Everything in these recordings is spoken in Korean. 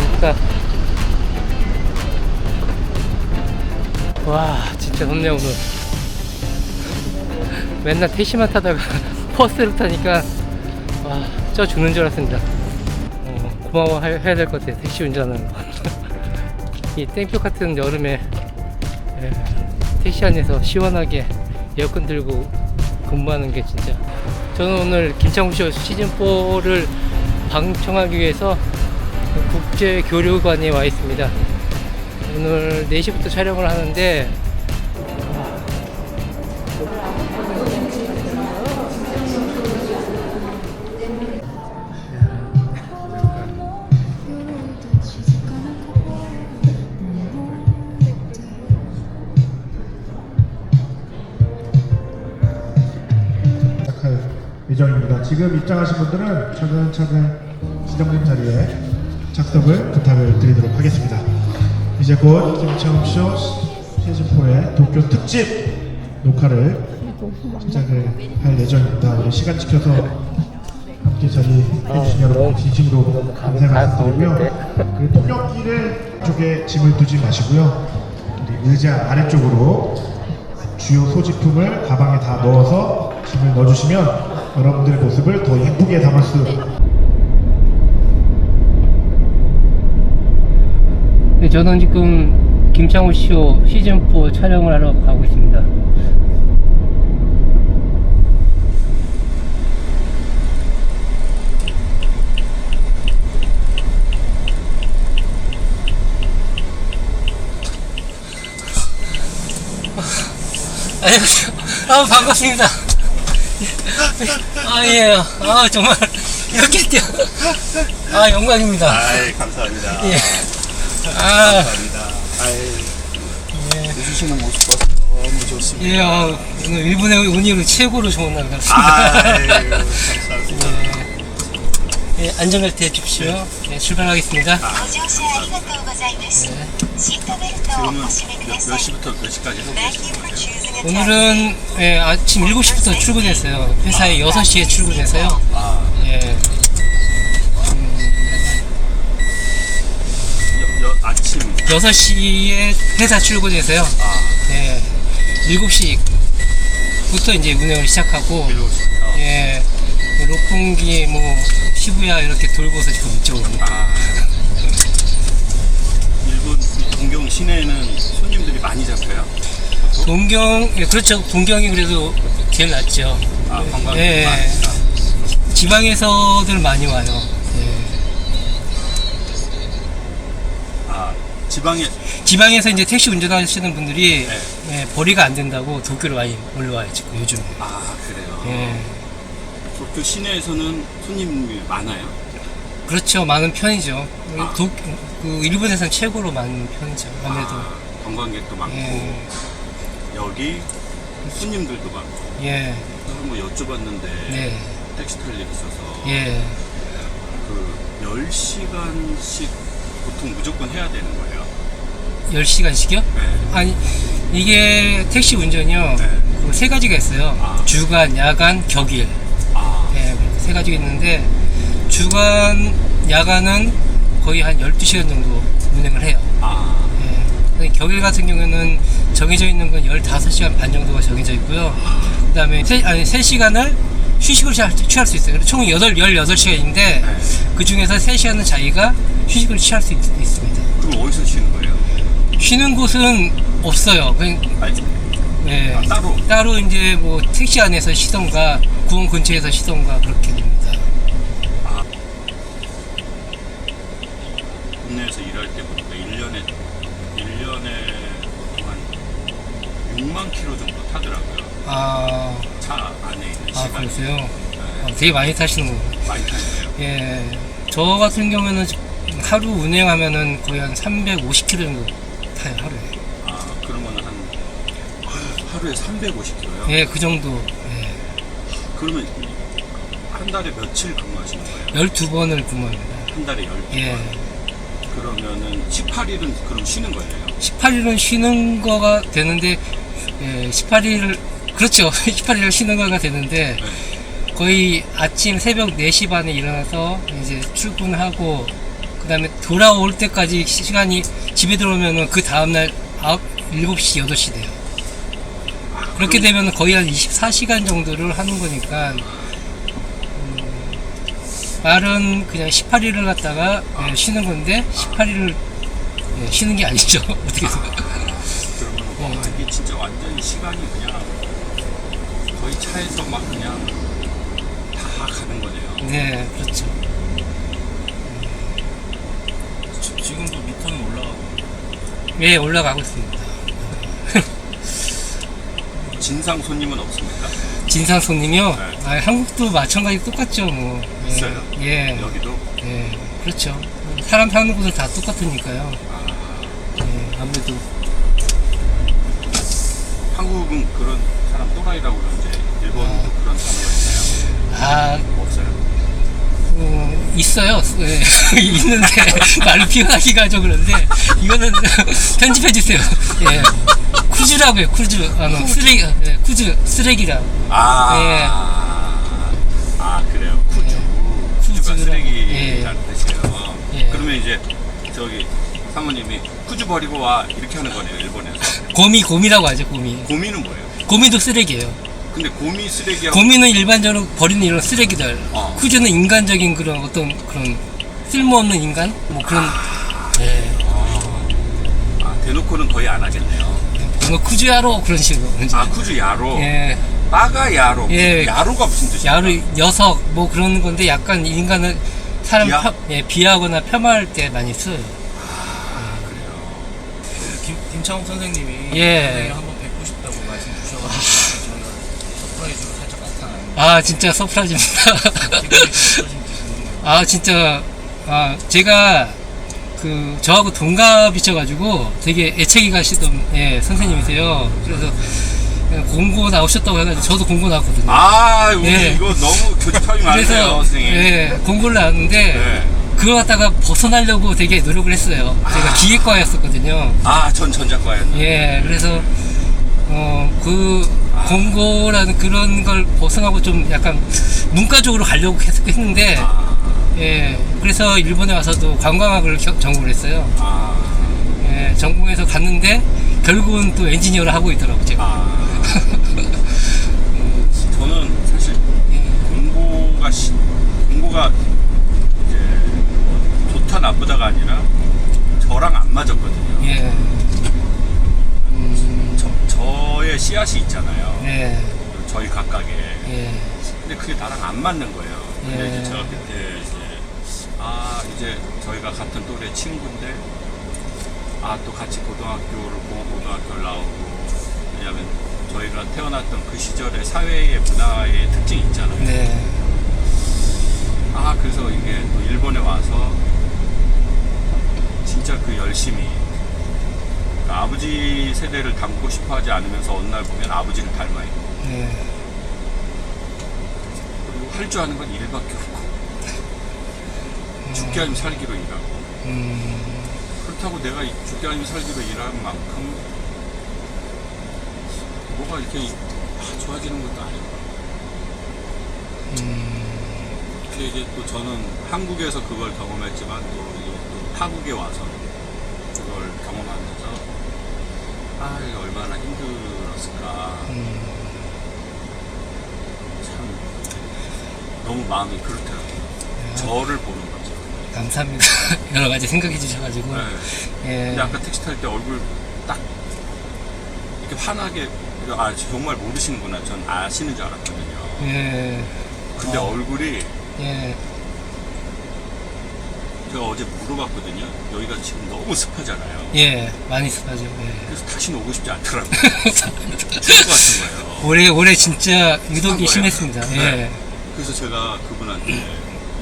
진짜 덥다. 와, 진짜 덥네, 오늘. 맨날 택시만 타다가 버스를 타니까, 와, 쪄 죽는 줄 알았습니다. 어, 고마워 해- 해야 될 것 같아, 택시 운전하는 거. 이 땡볕 같은 여름에 예, 택시 안에서 시원하게 에어컨 들고 근무하는 게 진짜. 저는 오늘 김창훈 쇼 시즌4를 방청하기 위해서 국제교류관에 와 있습니다. 오늘 4시부터 촬영을 하는데 예정입니다. 지금 입장하신 분들은 차근차근 지정된 자리에 착석을 부탁을 드리도록 하겠습니다. 이제 곧 김창욱 쇼 시즌4의 도쿄 특집 녹화를 시작을 할 예정입니다. 우리 시간 지켜서 함께 자리해 주신 여러분 진심으로 감사 말씀드리고요. 그리고 통역기를 쪽에 짐을 두지 마시고요. 우리 의자 아래쪽으로 주요 소지품을 가방에 다 넣어서 짐을 넣어주시면 여러분들의 모습을 더 예쁘게 담을 수 저는 지금 김창호 쇼 시즌4 촬영을 하러 가고 있습니다. 안녕하세요. 아, 반갑습니다. 아, 예. 아, 정말 이렇게 뛰어. 아, 영광입니다. 아이 감사합니다. 예. 아, 감사합니다. 아이 웃으시는 모습 봐서 너무 좋습니다. 예, 어, 오늘 일본의 운이로 최고로 좋은 날 같습니다. 아이 감사합니다. 예, 안전벨트 해주십시오. 예, 출발하겠습니다. ご乗車ありがとうございます。シートベルトを 지금은 お締めく 몇, ださ 몇 い。 시부터 몇 시까지 하고 Thank you 계신 for 거예요? choosing a 오늘은 예, 아침 7시부터 출근했어요. 회사에 6시에 출근해서요. 아 예, 아침 6시에 회사 출근해서요. 아 예, 7시부터 이제 운행을 시작하고, 일로 오시- 어, 예, 로풍기, 뭐, 시부야 이렇게 돌고서 지금 이쪽으로. 아 일본 동경 시내에는 손님들이 많이 잡혀요. 동경, 예, 그렇죠. 동경이 그래도 제일 낫죠. 아 관광객 예. 많으니까. 지방에서들 많이 와요. 아 지방에 지방에서 이제 택시 운전하시는 분들이 네. 예, 벌이가 안 된다고 도쿄로 많이 올라와요 지금 요즘에. 아 그래요. 예. 도쿄 시내에서는 손님이 많아요. 그렇죠. 많은 편이죠. 아. 도, 그 일본에서는 최고로 많은 편이죠. 아무래도. 아, 관광객도 많고 예. 여기 손님들도 많고. 예. 그래서 뭐 여쭤봤는데 네. 택시 탈 일이 있어서 예. 그 10시간씩 보통 무조건 해야 되는 거예요. 10시간씩이요? 네. 아니, 이게 택시 운전이요. 네. 그세 가지가 있어요. 아. 주간, 야간, 격일. 아, 예, 그렇게 세 가지가 있는데, 주간, 야간은 거의 한 12시간 정도 운행을 해요. 아, 예. 근데 격일 같은 경우에는 정해져 있는 건 15시간 반 정도가 정해져 있고요. 그 다음에 세, 아니, 3시간을 휴식을 취할, 취할 수 있어요. 그래서 총 8, 18시간인데, 네. 그 중에서 3시간은 자기가 휴식을 취할 수 있, 습니다 그럼 어디서 쉬는 거예요? 쉬는 곳은 없어요. 그냥, 아니, 예. 아, 따로. 따로 이제 뭐 택시 안에서 쉬던가, 구원 근처에서 쉬던가, 그렇게 됩니다. 국내에서 일할 때 보니까 1년에 1년에 보통 한 6만 킬로 정도 타더라고요. 아, 차 안에 있는 아, 시간이 그러세요? 네, 아, 되게 많이 타시는군요. 많이 타는데요. 예, 저 같은 경우에는 하루 운행하면은 거의 한 350km 정도 타요, 하루에. 아, 그러면 한 하루에 350킬로요? 예, 그 정도. 예. 그러면 한 달에 며칠 근무하시는 거예요? 12번을 근무합니다. 한 달에 12번. 예. 그러면은 18일은 그럼 쉬는 거예요? 18일은 쉬는 거가 되는데, 예, 18일, 그렇죠. 18일은 쉬는 거가 되는데, 네. 거의 아침 새벽 4시 반에 일어나서 이제 출근하고, 그 그다음에 돌아올 때까지 시- 시간이 집에 들어오면은 그 다음날 9, 7시, 8시 돼요. 그렇게 되면 거의 한 24시간 정도를 하는 거니까 음, 말은 그냥 18일을 갖다가 예, 쉬는 건데 18일을 예, 쉬는 게 아니죠. 어떻게. 그러면 와, 이게 진짜 완전히 시간이 그냥 거의 차에서 막 그냥 다 가는 거네요. 네, 그렇죠. 지- 지금도 미터는 올라가고 예, 올라가고 있습니다. 진상 손님은 없습니까? 진상 손님이요? 네. 아, 한국도 마찬가지 똑같죠, 뭐. 예, 있어요? 예, 여기도 예, 그렇죠. 사람 사는 곳은 다 똑같으니까요. 예, 아무래도. 한국은 그런 사람 또라이라고 그러는데 일본도 그런 단어가 있나요? 아, 있어요. 예, 있는데, 말로 표현하기가 좀 그런데, 이거는 편집해 주세요. 예. 쿠즈라고요, 쿠즈. 아, no, 쓰레기, 예, 쿠즈, 쓰레기라. 아, 아 그래요. 쿠주가 쿠주라고. 쓰레기라는 뜻이에요. 예. 그러면 이제 저기 사모님이 쿠주 버리고 와 이렇게 하는 거네요 일본에서. 고미, 고미라고 하죠, 고미. 고미는 뭐예요? 고미도 쓰레기예요. 근데 고미 쓰레기하고 고미는 일반적으로 버리는 이런 쓰레기들. 어. 쿠즈는 인간적인 그런 어떤 그런 쓸모없는 인간? 뭐 그런, 예. 아, 대놓고는 거의 안 하겠네요. 뭐 쿠즈야로 그런 식으로. 아 쿠주 야로. 예. 빠가 야로. 예. 야로가 무슨 뜻이에요? 야로 녀석 뭐 그런 건데 약간 인간을 사람 비하? 폄, 예, 비하거나 폄하할 때 많이 써요. 김, 김창욱 선생님이 예. 선생님 한번 뵙고 싶다고 말씀 주셔가지고 저희가 서프라이즈로 살짝 나타나는 아 진짜 서프라이즈입니다. 아 진짜 아 제가 그 저하고 동갑이셔가지고 되게 애착이 가시던 예, 선생님이세요. 그래서 공고 나오셨다고 해가지고 저도 공고 나왔거든요. 아 우리 예. 이거 너무 교집합이 많네요 그래서 선생님. 예, 공고를 나왔는데 네. 그거 갖다가 벗어나려고 되게 노력을 했어요. 제가 기계과였었거든요. 아전 전작과였나. 예, 그래서 어그 공고라는 그런 걸 벗어나고 좀 약간 문과적으로 가려고 계속 했는데 아, 예, 그래서 일본에 와서도 관광학을 겨- 전공을 했어요. 아, 예, 전공해서 갔는데 결국은 또 엔지니어를 하고 있더라고 제가. 아. 저는 사실 예, 공고가 시, 공고가 이제 뭐 좋다 나쁘다가 아니라 저랑 안 맞았거든요. 예, 저, 저의 씨앗이 있잖아요. 예, 저희 각각의. 예, 근데 그게 나랑 안 맞는 거예요. 근데 예. 이제 제가 그때 이제 아 이제 저희가 같은 또래 친구인데 아 또 같이 고등학교를 공고등학교를 나오고 왜냐면 저희가 태어났던 그 시절의 사회의 문화의 특징이 있잖아요. 네, 아 그래서 이게 또 일본에 와서 진짜 그 열심히 그 아버지 세대를 닮고 싶어 하지 않으면서 어느 날 보면 아버지를 닮아 있고. 네, 그리고 할 줄 아는 건 일밖에 없고. 죽기 아니면 살기로 일하고. 음, 그렇다고 내가 이 죽기 아니면 살기로 일하는 만큼 뭐가 이렇게 아, 좋아지는 것도 아니고. 음, 근데 이제 또 저는 한국에서 그걸 경험했지만 또, 또 타국에 와서 그걸 경험하면서 아 이게 얼마나 힘들었을까. 음, 참 너무 마음이 그렇더라고요. 저를 보는 거죠. 감사합니다. 여러 가지 생각해 주셔가지고. 네. 예, 근데 아까 택시 탈 때 얼굴 딱 이렇게 환하게 아 정말 모르시는구나. 전 아시는 줄 알았거든요. 예, 근데 어. 얼굴이 예, 제가 어제 물어봤거든요 여기가 지금 너무 습하잖아요 예, 많이 습하죠. 예. 그래서 다시는 오고 싶지 않더라고요 죽을 것 같은 거예요 올해 올해 진짜 유독이 거예요. 심했습니다. 예. 네. 그래서 제가 그분한테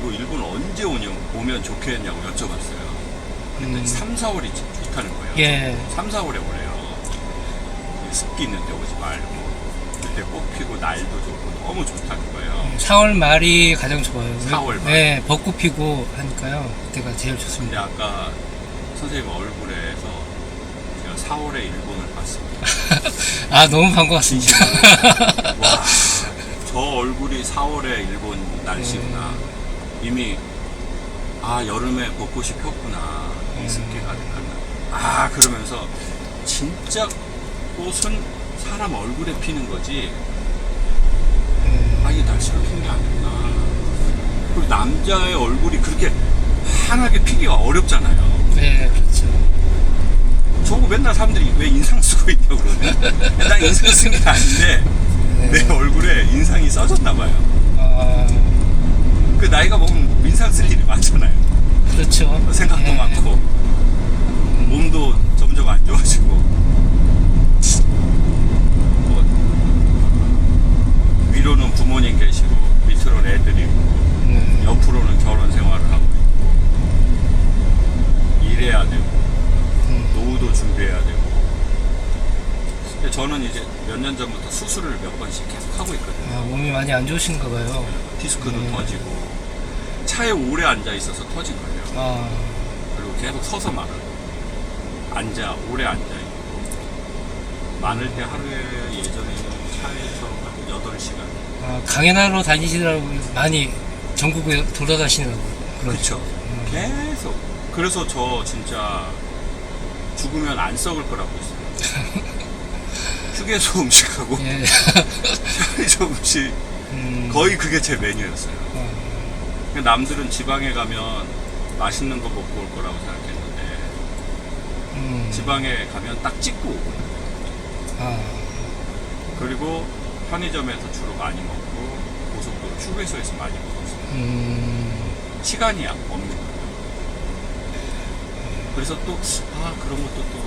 이거 일본 언제 오냐, 오면 좋겠냐고 여쭤봤어요 근데 음. 3, 4월이 좋다는 거예요 예. 3, 4월에 오래요 습기 있는데 오지 말고 그때 꽃 피고 날도 좋고 너무 좋다는 거예요 4월 말이 가장 좋아요. 4월 말. 네, 벚꽃 피고 하니까요. 그때가 제일 근데 좋습니다. 아까 선생님 얼굴에서 제가 4월에 일본을 봤습니다 아, 너무 반가웠습니다. 와, 저 얼굴이 4월에 일본 날씨구나. 네. 이미 아 여름에 벚꽃이 폈구나 이 습기 가득한 아 그러면서 진짜 꽃은 사람 얼굴에 피는 거지? 아 이게 날씨가 피는 게 아니구나. 그리고 남자의 얼굴이 그렇게 환하게 피기가 어렵잖아요. 네, 그렇죠. 저거 맨날 사람들이 왜 인상 쓰고 있냐고 그러네. 난 인상 쓴 게 아닌데 내 얼굴에 인상이 써졌나 봐요. 아, 그 나이가 먹으면 인상 쓸 일이 많잖아요. 그렇죠. 생각도 예. 많고 몸도 점점 안 좋아지고 뭐 위로는 부모님 계시고 밑으로는 애들이 있고 네. 옆으로는 결혼 생활을 하고 있고 일해야 되고 노후도 준비해야 되고. 근데 저는 이제 몇 년 전부터 수술을 몇 번씩 계속 하고 있거든요. 아, 몸이 많이 안 좋으신가 봐요. 디스크도 음. 터지고. 차에 오래 앉아 있어서 터진 거예요. 아, 그리고 계속 서서 말하고 앉아 오래 앉아 있고. 많을 때 하루에 예전에는 차에서 한 8시간. 아 강연하러 다니시더라고 많이 전국에 돌아다니시더라고. 그렇죠. 계속. 그래서 저 진짜 죽으면 안 썩을 거라고 했어요. 휴게소 음식하고. 예. 편의점 음식. 음, 거의 그게 제 메뉴였어요. 어, 그러니까 남들은 지방에 가면 맛있는 거 먹고 올 거라고 생각했는데 음, 지방에 가면 딱 찍고 오고. 아, 그리고 편의점에서 주로 많이 먹고 고속도로 휴게소에서 많이 먹었어요. 음, 시간이 없는 거예요. 그래서 또, 아, 그런 것도 또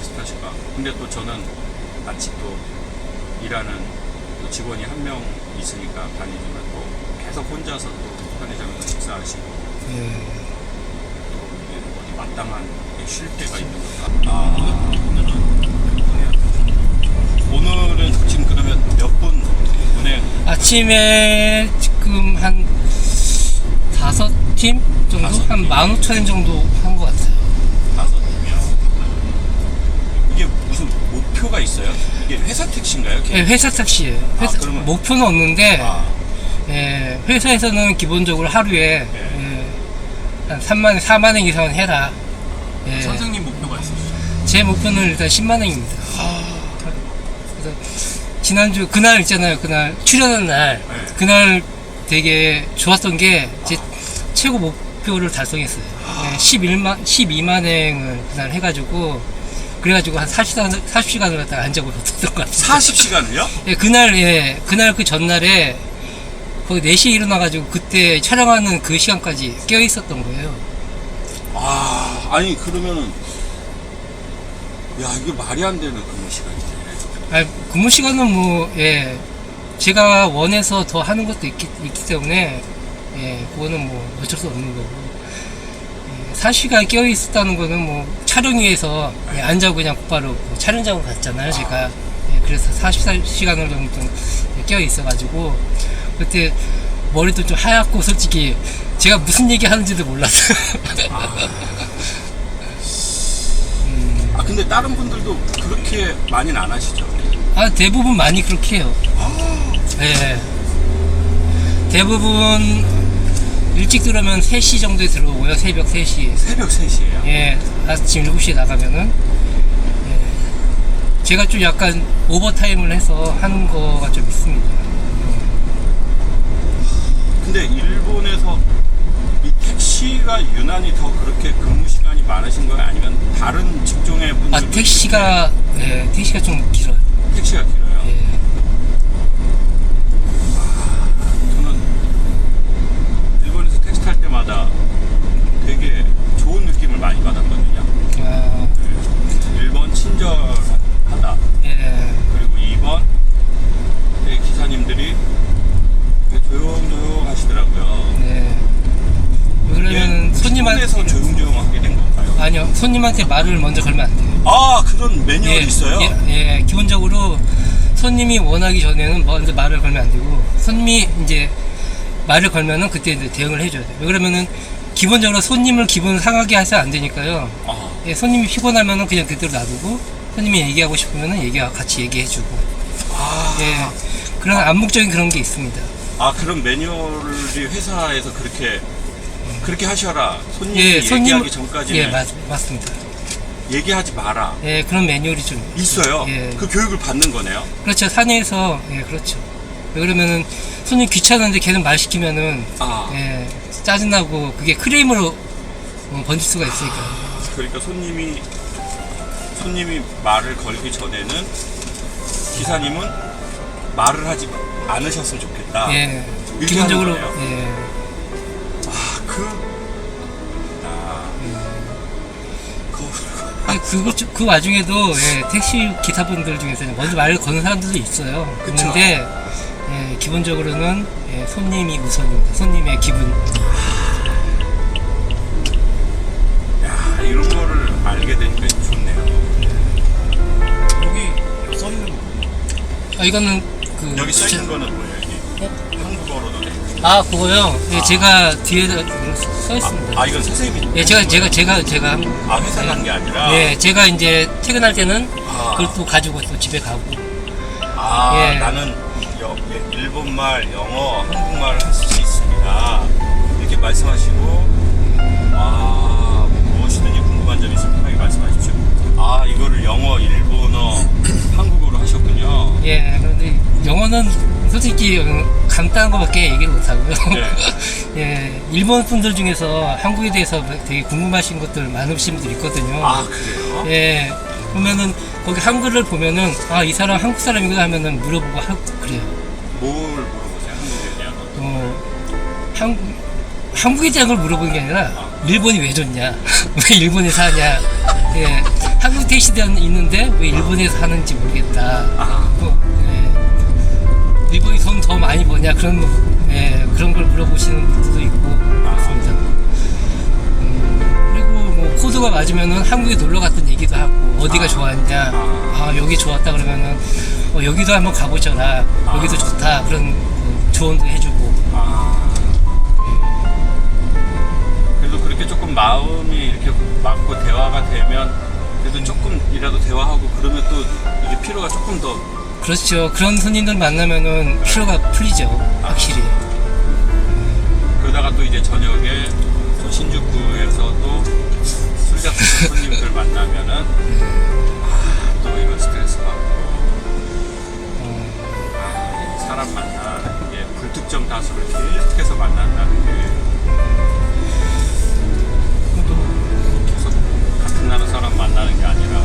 비슷하실까. 근데 또 저는 같이 또 일하는 또 직원이 한 명 있으니까 다니지만 또 계속 혼자서 또 편의점에서 식사하시고 예. 또 이게 어디 마땅한 게쉴 때가 있는 건가. 아, 오늘은 오늘은 지금 그러면 몇 분 운행 아침에 지금 한 다섯 팀 정도? 다섯 한 팀. 만 오천 원 정도 한 것 같아요. 다섯 명이요. 이게 무슨 목표가 있어요? 이게 회사 택시인가요? 예, 회사 택시예요. 회사, 아, 그러면- 목표는 없는데, 아, 예, 회사에서는 기본적으로 하루에 네. 예, 한 3만, 4만 원 이상은 해라. 예, 선생님 목표가 있으시죠? 제 목표는 일단 10만 원입니다. 그래서 지난주 그날 있잖아요. 그날 출연한 날, 네. 그날 되게 좋았던 게 제 최고 목표를 달성했어요. 네, 11만, 12만 행을 그날 해가지고 그래가지고 한 40시간, 40시간을 갖다가 안 자고 있었던 것 같아요. 40시간을요? 예, 그날, 예, 그날 그 전날에 거의 4시에 일어나가지고 그때 촬영하는 그 시간까지 깨어 있었던 거예요. 아, 아니 그러면은 야 이게 말이 안 되는 근무 시간이네. 아, 근무 시간은 뭐, 예, 제가 원해서 더 하는 것도 있기, 있기 때문에, 예, 그거는 뭐 어쩔 수 없는 거고. 예, 4시간 깨어 있었다는 거는 뭐 촬영 위에서 예, 안 자고 그냥 곧바로 뭐 촬영장으로 갔잖아요, 제가. 예, 그래서 44시간을 정도 깨어 있어가지고, 그때 머리도 좀 하얗고 솔직히 제가 무슨 얘기 하는지도 몰랐어요. 아 근데 다른 분들도 그렇게 많이는 안 하시죠? 아, 대부분 많이 그렇게 해요. 예. 대부분 일찍 들어오면 3시 정도에 들어오고요. 새벽 3시. 새벽 3시에요. 예. 아침 7시에 나가면은. 예. 제가 좀 약간 오버타임을 해서 하는 거가 좀 있습니다. 근데 일본에서 이 택시가 유난히 더 그렇게 근무 시간이 많으신 거예요? 아니면 다른 직종의 분들 아, 택시가, 예, 택시가 좀 길어요. 택시가 길어요? 예. 저는 일본에서 택시 탈 때마다 되게 좋은 느낌을 많이 받았거든요. 아, 1번 친절하다. 예. 그리고 2번 기사님들이 되게 조용조용 하시더라고요. 네. 그러면 이게 손님한테. 피곤해서 조용조용하게 된 건가요? 아니요. 손님한테 말을 먼저 걸면 안 돼요. 아 그런 매뉴얼이 있어요? 예, 예, 기본적으로 손님이 원하기 전에는 먼저 말을 걸면 안 되고 손님이 이제 말을 걸면은 그때 이제 대응을 해줘야 돼요. 왜 그러면은 기본적으로 손님을 기분 상하게 해서 안 되니까요. 아, 예, 손님이 피곤하면은 그냥 그대로 놔두고 손님이 얘기하고 싶으면은 얘기 같이 얘기해주고 아, 예 그런 암묵적인 그런 게 있습니다. 아 그런 매뉴얼이 회사에서 그렇게 그렇게 하셔라. 손님이 예, 손님 얘기하기 전까지는 예, 맞, 맞습니다. 얘기하지 마라. 예, 그런 매뉴얼이 좀 있어요. 예. 그 교육을 받는 거네요. 그렇죠. 산에서 예, 그렇죠. 왜 그러면은 손님 귀찮은데 걔는 말 시키면은 아, 예, 짜증나고 그게 크레임으로 어, 번질 수가 있으니까. 그러니까 손님이 손님이 말을 걸기 전에는 기사님은 말을 하지 않으셨으면 좋겠다. 예, 이렇게 기본적으로 거네요. 예, 그 그, 그 와중에도 예, 택시 기사분들 중에서는 먼저 말을 거는 사람들도 있어요. 그쵸. 그런데 예, 기본적으로는 예, 손님이 우선입니다. 손님의 기분. 야, 이런 거를 알게 되니까 좋네요. 여기 써 있는 거? 아, 이거는 그 여기 써 있는 저- 거는 아 그거요. 예, 제가 뒤에 써 있습니다. 아, 이건 선생님이 예, 제가 제가 제가 제가 한- 아, 회사 간 게 아니라 예, 제가 이제 퇴근할 때는 아. 그걸 또 가지고 또 집에 가고. 아, 예. 나는 여- 예, 일본말, 영어, 한국말을 할수 있습니다. 이렇게 말씀하시고, 아, 무엇이든지 궁금한 점이 있으면 편하게 말씀하십시오. 아, 이거를 영어, 일본어, 한국어로 하셨군요. 예, 그런데 영어는 솔직히 음, 간단한 것밖에 얘기를 못 하고요. 네. 예, 일본 분들 중에서 한국에 대해서 되게 궁금하신 것들 많으신 분들 있거든요. 아, 그래요? 예, 보면은 거기 한글을 보면은 아 이 사람 한국 사람인가 하면은 물어보고 하 그래요. 뭘 물어보세요? 한국에 대한 거. 어, 한, 한국에 대한 걸 물어보는 게 아니라 일본이 왜 좋냐 왜 일본에 사냐 예, 한국 택시대는 있는데 왜 일본에 사는지 모르겠다 일본이 돈더 많이 버냐 그런 예, 그런 걸 물어보시는 분들도 있고. 그렇습니다. 음, 그리고 뭐 코드가 맞으면은 한국에 놀러 갔던 얘기도 하고 어디가 아. 좋았냐. 아 여기 좋았다 그러면은 어, 여기도 한번 가보셔라. 여기도 좋다. 그런 그 조언도 해주고. 아. 그래도 그렇게 조금 마음이 이렇게 맞고 대화가 되면 그래도 조금이라도 대화하고 그러면 또 이게 피로가 조금 더 그렇죠. 그런 손님들 만나면은 피로가 풀리죠 확실히. 그러다가 또 이제 저녁에 저 신주쿠에서 또 술 잡는 손님들 만나면은 아, 또 이거 스트레스 받고. 아, 이 사람 만나 이게 불특정 다수를 계속해서 만난다는 게 계속 같은 나라 사람 만나는 게 아니라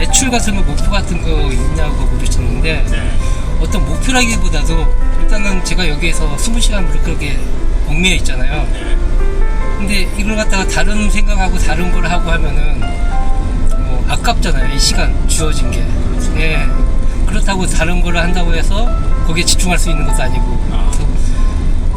매출 같은 거 목표 같은 거 있냐고 물으셨는데 네. 어떤 목표라기보다도 일단은 제가 여기에서 20시간 그렇게 얽매여 있잖아요 네. 근데 이걸 갖다가 다른 생각하고 다른 걸 하고 하면은 뭐 아깝잖아요 이 시간 주어진 게 예. 그렇다고 다른 걸 한다고 해서 거기에 집중할 수 있는 것도 아니고 아.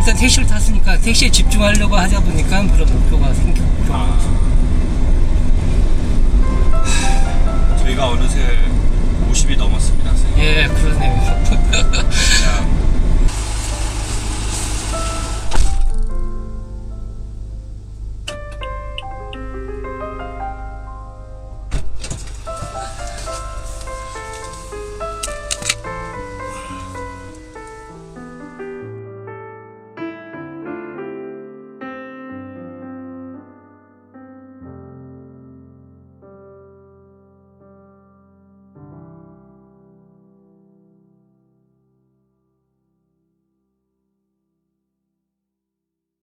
일단 택시를 탔으니까 택시에 집중하려고 하다 보니까 그런 목표가 생겼고 아. 저희가 어느새 50이 넘었습니다. 선생님. 예 그러네요